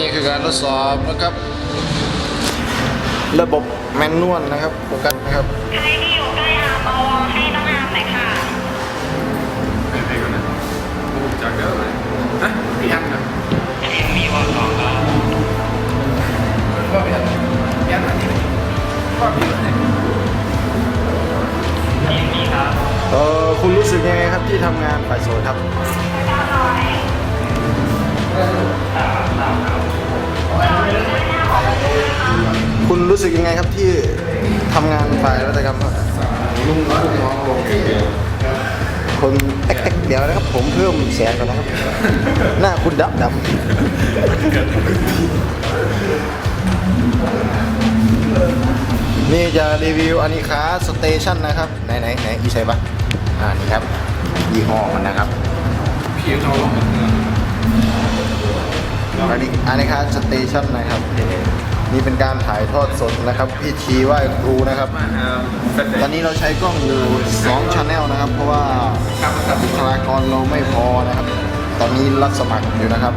ทดสอบนะครับ ระบบแมนนวลนะครับโฟกัสนะครับใครที่อยู่ใกล้อาร์มเอาวางให้น้องอาร์มหน่อยค่ะไปไปก่อนนะกูจากเดิมเลยฮะพี่อันนะมีว่าสองแล้วว่าพี่อันพี่อันอันนี้ว่าพี่อันไหนยังมีครับเออคุณรู้สึกยังไงครับที่ทำงานฝ่ายโสดครับ คุณรู้สึกยังไงครับที่ทำงานฝ่ายวัตกรรมครับลุงลุงน้องลงเดียวคนแอ๊กๆเดี๋ยวนะครับ ผมเพิ่มแสงก่อนนะครับ หน้าคุณดำดำนี่จะรีวิวอันนี้ค้าสเตชันนะครับ ไหนไหนไหนอีใช่ปะอ่านี่ครับยี่ห้อมันนะครับพี่เขาลงมาเมืองอันนี้อันนี้ครับสเตชันนะครับ นี่เป็นการถ่ายทอดสดนะครับพิธีไหว้ครูนะครับ ตอนนี้เราใช้กล้องอยู่2ช n แนลนะครับ เพราะว่าครับครับบุคลากรเราไม่พอนะครับ ตอนนี้รับสมัครอยู่นะครับ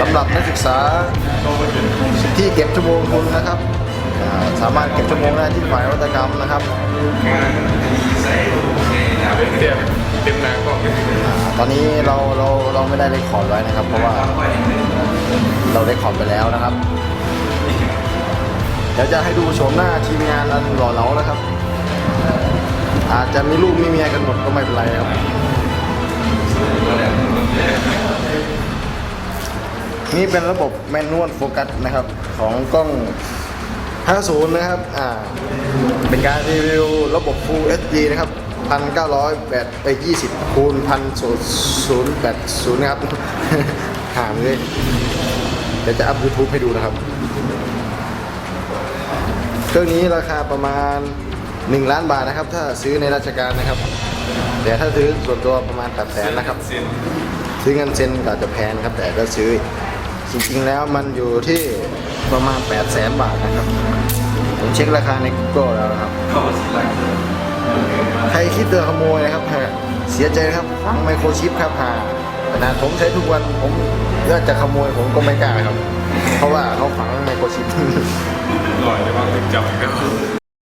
สำหรับนักศึกษาที่เก็บชั่วโมงทุนนะครับ สามารถเก็บชั่วโมงได้ที่ฝ่ายวัตกรรมนะครับเต็มเต็มหน้ากล้องตอนนี้เราเราเราไม่ได้เรคคอร์ดไว้นะครับ เพราะว่าเราได้คอร์ดไปแล้วนะครับ เดี๋ยวจะให้ดูโฉมหน้าทีมงานอันหล่อเหลานะครับ อาจจะมีลูกมีเมียกันหมดก็ไม่เป็นไรครับนี่เป็นระบบแมนนวลโฟกัสนะครับ ของกล้อง 50 นะครับ อ่า เป็นการรีวิวระบบ Full HD นะครับ1,908ไป20คูณ1080นะครับ ห่างเลยเดี๋ยวจะอัพ YouTube ให้ดูนะครับ เครื่องนี้ราคาประมาณ 1 ล้านบาทนะครับ ถ้าซื้อในราชการนะครับ แต่ถ้าซื้อส่วนตัวประมาณ8แสนนะครับ ซื้อเงินเซ็นก็อาจจะแพงครับ แต่ก็ซื้อจริงๆแล้วมันอยู่ที่ประมาณ8 0 0แสนบาทนะครับผมเช็คราคาใน Google แล้วนะครับ ใครคิดจะขโมยนะครับเสียใจครับฟังไมโครชิปครับหาขนาดผมใช้ทุกวันผมก็จะขโมยผมก็ไม่กล้าครับ เพราะว่า เขาฝังไมโครชิปลอยเลยว่าถึงจับอีกแล้ว